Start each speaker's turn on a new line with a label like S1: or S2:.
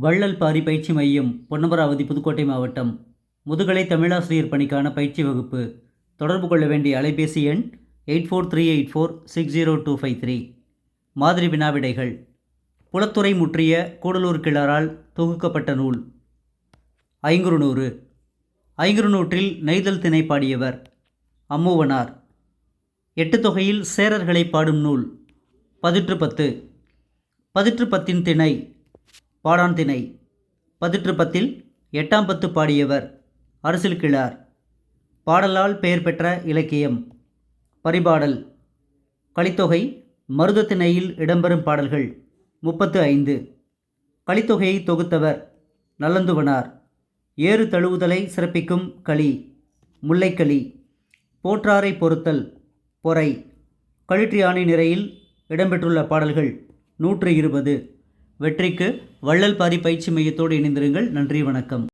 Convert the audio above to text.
S1: வள்ளல் பாரி பயிற்சி மையம் பொன்னமராவதி புதுக்கோட்டை மாவட்டம் முதுகலை தமிழாசிரியர் பணிக்கான பயிற்சி வகுப்பு. தொடர்பு கொள்ள வேண்டிய அலைபேசி எண் eight four three eight four six zero two five three. மாதிரி வினாவிடைகள். புலத்துறை முற்றிய கூடலூர் கிளரால் தொகுக்கப்பட்ட நூல். ஐங்குறுநூறு. ஐங்குறுநூற்றில் நெய்தல் திணை பாடியவர் அம்மூவனார். எட்டு தொகையில் சேரர்களை பாடும் நூல். பதிற்று பத்து. பதிற்று பத்தின் திணை பாடான் திணை பதிற்று பத்தில் எட்டாம் பத்து பாடியவர். அரசில் கிழார். பாடலால் பெயர் பெற்ற இலக்கியம். பரிபாடல். கலித்தொகை மருதத்திணையில் இடம்பெறும் பாடல்கள். முப்பத்து ஐந்து. கலித்தொகையை தொகுத்தவர் நல்லந்துவனார். ஏறு தழுவுதலை சிறப்பிக்கும் களி. முல்லைக்களி. போற்றாரை பொறுத்தல். பொறை. கழிற்றியானை நிறையில் இடம்பெற்றுள்ள பாடல்கள் நூற்று இருபது. வெற்றிக்கு வள்ளல் பாரி பயிற்சி மையத்தோடு இணைந்திருங்கள். நன்றி வணக்கம்.